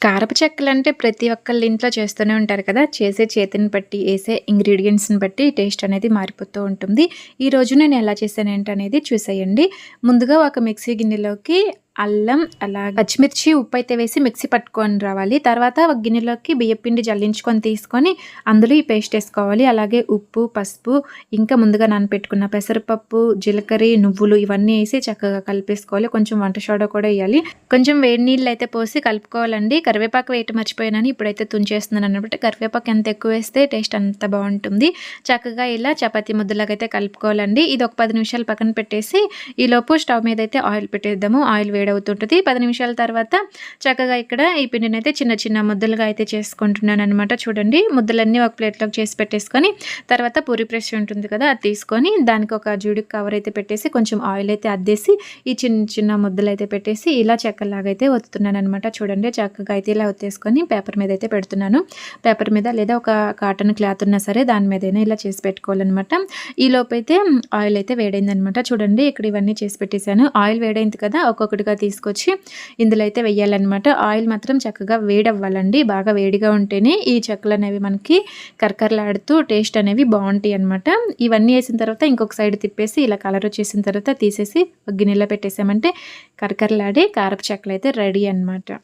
కారపు చెక్కలు అంటే ప్రతి ఒక్కళ్ళ ఇంట్లో చేస్తూనే ఉంటారు కదా. చేసే చేతిని బట్టి వేసే ఇంగ్రీడియంట్స్ని బట్టి టేస్ట్ అనేది మారిపోతూ ఉంటుంది. ఈ నేను ఎలా చేశాను ఏంటనేది చూసేయండి. ముందుగా ఒక మిక్సీ గిన్నెలోకి అల్లం అలా పచ్చిమిర్చి ఉప్పు అయితే వేసి మిక్సీ పట్టుకొని రావాలి. తర్వాత ఒక గిన్నెలోకి బియ్యపిండి జల్లించుకొని తీసుకొని అందులో ఈ పేస్ట్ వేసుకోవాలి. అలాగే ఉప్పు పసుపు ఇంకా ముందుగా నానపెట్టుకున్న పెసరపప్పు జీలకర్ర నువ్వులు ఇవన్నీ వేసి చక్కగా కలిపేసుకోవాలి. కొంచెం వంట సోడా కూడా వేయాలి. కొంచెం వేడి నీళ్ళు అయితే పోసి కలుపుకోవాలండి. కరివేపాకు వేయటం మర్చిపోయానని ఇప్పుడైతే తుంచేస్తున్నాను అనమాట కరివేపాకు ఎంత ఎక్కువ వేస్తే టేస్ట్ అంత బాగుంటుంది. చక్కగా ఇలా చపాతీ ముద్దలాగా అయితే కలుపుకోవాలండి. ఇది ఒక పది నిమిషాలు పక్కన పెట్టేసి ఈలోపు స్టవ్ మీద అయితే ఆయిల్ పెట్టేద్దాము. ఆయిల్ వేడవుతుంటుంది. పది నిమిషాల తర్వాత చక్కగా ఇక్కడ ఈ పిండిని అయితే చిన్న చిన్న ముద్దలుగా అయితే చేసుకుంటున్నాను అనమాట చూడండి ముద్దలన్నీ ఒక ప్లేట్లోకి చేసి పెట్టేసుకొని తర్వాత పూరి ప్రెస్ ఉంటుంది కదా అది తీసుకొని దానికి ఒక జూడి కవర్ అయితే పెట్టేసి కొంచెం ఆయిల్ అయితే అద్దేసి ఈ చిన్న చిన్న ముద్దలు అయితే పెట్టేసి ఇలా చెక్కలాగా అయితే ఒత్తుతున్నాను అనమాట చూడండి చక్కగా అయితే ఇలా ఒత్తేసుకొని పేపర్ మీద అయితే పెడుతున్నాను. పేపర్ మీద లేదా ఒక కాటన్ క్లాత్ ఉన్నా సరే దాని మీదైనా ఇలా చేసి పెట్టుకోవాలన్నమాట. ఈ లోపు అయితే ఆయిల్ అయితే వేడైంది అనమాట చూడండి ఇక్కడ ఇవన్నీ చేసి పెట్టేశాను. ఆయిల్ వేడైంది కదా ఒక్కొక్కటిగా తీసుకొచ్చి ఇందులో అయితే వెయ్యాలన్నమాట. ఆయిల్ మాత్రం చక్కగా వేడవ్వాలండి. బాగా వేడిగా ఉంటేనే ఈ చెక్కలు అనేవి మనకి కరకరలాడుతూ టేస్ట్ అనేవి బాగుంటాయి అనమాట ఇవన్నీ వేసిన తర్వాత ఇంకొక సైడ్ తిప్పేసి ఇలా కలర్ వచ్చేసిన తర్వాత తీసేసి గిన్నెలో పెట్టేసామంటే కరకరలాడే కారపు చెక్కలు అయితే రెడీ అనమాట